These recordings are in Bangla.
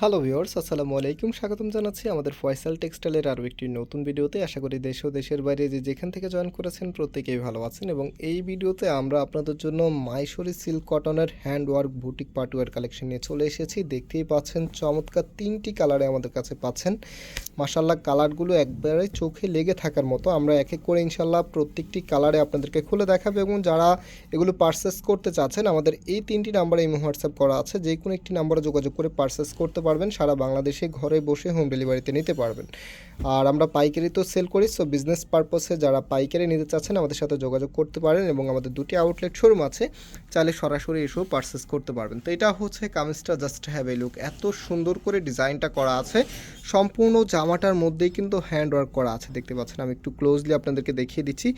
হ্যালো ভিউয়ার্স আসসালামু আলাইকুম। স্বাগতম জানাচ্ছি আমাদের ফয়সাল টেক্সটাইলের আরও একটি নতুন ভিডিওতে। আশা করি দেশ ও দেশের বাইরে যে যেখান থেকে জয়েন করেছেন প্রত্যেকেই ভালো আছেন এবং এই ভিডিওতে আমরা আপনাদের জন্য মাইসরি সিল্ক কটনের hand work boutique party wear collection নিয়ে চলে এসেছি। দেখতেই পাচ্ছেন, চমৎকার তিনটি কালারে আমাদের কাছে পাচ্ছেন। মাসাল্লাহ কালারগুলো একবারে চোখে লেগে থাকার মতো। আমরা এক এক করে ইনশাল্লাহ প্রত্যেকটি কালারে আপনাদেরকে খুলে দেখাবো এবং যারা এগুলো পারচেস করতে চাচ্ছেন, আমাদের এই তিনটি নাম্বারে এই হোয়াটসঅ্যাপ করা আছে। যে কোনো একটি নাম্বারে যোগাযোগ করে পারচেস করতে পারবেন, সারা বাংলাদেশে ঘরে বসে হোম ডেলিভারিতে নিতে পারবেন। আর আমরা পাইকারি তো সেল করি সো বিজনেস পারপসে যারা পাইকারি নিতে চাচ্ছেন, আমাদের সাথে যোগাযোগ করতে পারেন এবং আমাদের দুটি আউটলেট শোরুম আছে, চাইলে সরাসরি এসেও পারচেস করতে পারবেন। তো এটা হচ্ছে কামিজটা জাস্ট হ্যাভ এ লুক এত সুন্দর করে ডিজাইনটা করা আছে, সম্পূর্ণ জামাটার মধ্যেই কিন্তু হ্যান্ড ওয়ার্ক করা আছে, দেখতে পাচ্ছেন? আমি একটু ক্লোজলি আপনাদেরকে দেখিয়ে দিচ্ছি।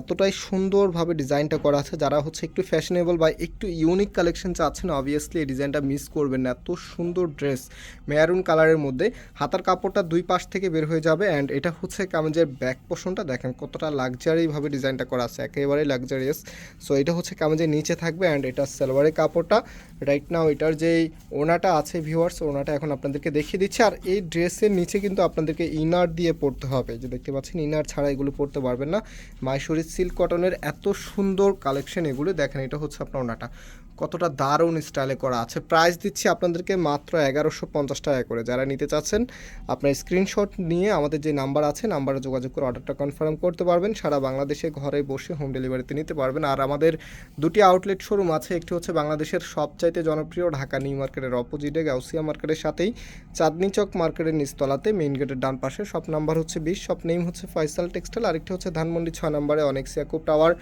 এতটাই সুন্দরভাবে ডিজাইনটা করা আছে, যারা হচ্ছে একটু ফ্যাশনেবল বা একটু ইউনিক কালেকশন চাচ্ছেন অবভিয়াসলি এই ডিজাইনটা মিস করবেন না। এত সুন্দর ড্রেস মেয়ারুন কালারের মধ্যে। হাতার কাপড়টা দুই পাশ থেকে বের হয়ে যাবে অ্যান্ড এটা হচ্ছে কামেজের ব্যাক পোর্শনটা দেখেন কতটা লাক্সারিভাবে ডিজাইনটা করা আছে। একেবারে লাক্সারিয়াস সো এটা হচ্ছে কামেজের নিচে থাকবে অ্যান্ড এটা সালোয়ারের কাপড়টা। রাইট নাও এটার যেই ওনাটা আছে ভিউয়ার্স ওনাটা এখন আপনাদেরকে দেখিয়ে দিচ্ছে। আর এই ড্রেসের নিচে কিন্তু আপনাদেরকে ইনার দিয়ে পড়তে হবে। যে দেখতে পাচ্ছেন ইনার ছাড়া এগুলো পড়তে পারবেন না। মাইসুরি সিল্ক কটনের এত সুন্দর কালেকশন এগুলো। দেখেন, এটা হচ্ছে আপনার ওনাটা। কতটা দারুণ স্টাইলে করা আছে। প্রাইস দিচ্ছি আপনাদেরকে মাত্র এগারোশো পঞ্চাশ টাকা করে। যারা নিতে চাচ্ছেন, আপনার স্ক্রিনশট নিয়ে আমাদের যে নাম্বার আছে, নাম্বারে যোগাযোগ করে অর্ডারটা কনফার্ম করতে পারবেন। সারা বাংলাদেশে ঘরে বসে হোম ডেলিভারিতে নিতে পারবেন। আর আমাদের দুটি আউটলেট শোরুম আছে। একটি হচ্ছে বাংলাদেশের সবচাইতে জনপ্রিয় ঢাকা নিউ মার্কেটের অপোজিটে, গাউসিয়া মার্কেটের সাথেই। চাঁদনি চক মার্কেটের নিচতলাতে, মেইন গেটের ডান পাশে। সব নাম্বার হচ্ছে বিশ সব নেম হচ্ছে ফয়সাল টেক্সটাইল। আরেকটি হচ্ছে ধানমন্ডি ছয় নম্বরে অনেক সিয়াকুব টাওয়ার।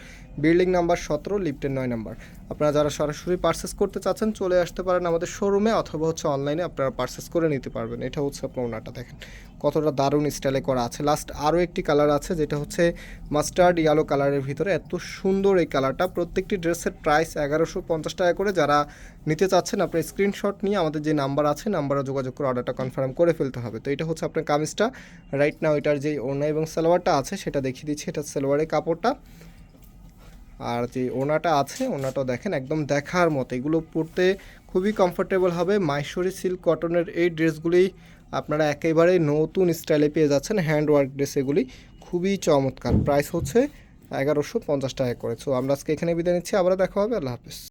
বিল্ডিং নাম্বার সতেরো, লিফটের নয় নাম্বার। আপনারা যারা সরাসরি পার্সেস করতে চাচ্ছেন, চলে আসতে পারেন আমাদের শোরুমে অথবা হচ্ছে অনলাইনে আপনারা পার্সেস করে নিতে পারবেন। এটা হচ্ছে আপনার ওনাটা দেখেন, কতটা দারুণ স্টাইলে করা আছে। লাস্ট আরও একটি কালার আছে, যেটা হচ্ছে মাস্টার্ড ইয়েলো কালারের ভিতরে। এত সুন্দর এই কালারটা প্রত্যেকটি ড্রেসের প্রাইস এগারোশো পঞ্চাশ টাকা করে। যারা নিতে চাচ্ছেন, আপনার স্ক্রিনশট নিয়ে আমাদের যে নাম্বার আছে নাম্বারে যোগাযোগ করে অর্ডারটা কনফার্ম করে ফেলতে হবে। তো এটা হচ্ছে আপনার কামিজটা। রাইট নাও এটার যে ওনা এবং সালোয়ারটা আছে, সেটা দেখিয়ে দিচ্ছি। এটা সালোয়ারের কাপড়টা। আর যে ওনাটা আছে, ওনাটাও দেখেন একদম দেখার মতো। এগুলো পরতে খুবই কমফোর্টেবল হবে। মাইসরি সিল্ক কটনের এই ড্রেসগুলি আপনারা একেবারে নতুন স্টাইলে পেয়ে যাচ্ছেন। হ্যান্ড ওয়ার্ক ড্রেস এগুলি খুবই চমৎকার। প্রাইস হচ্ছে এগারোশো পঞ্চাশ টাকা করে। সো আমরা আজকে এখানে বিদায় নিচ্ছি। আবার দেখা হবে। আল্লাহ হাফিজ।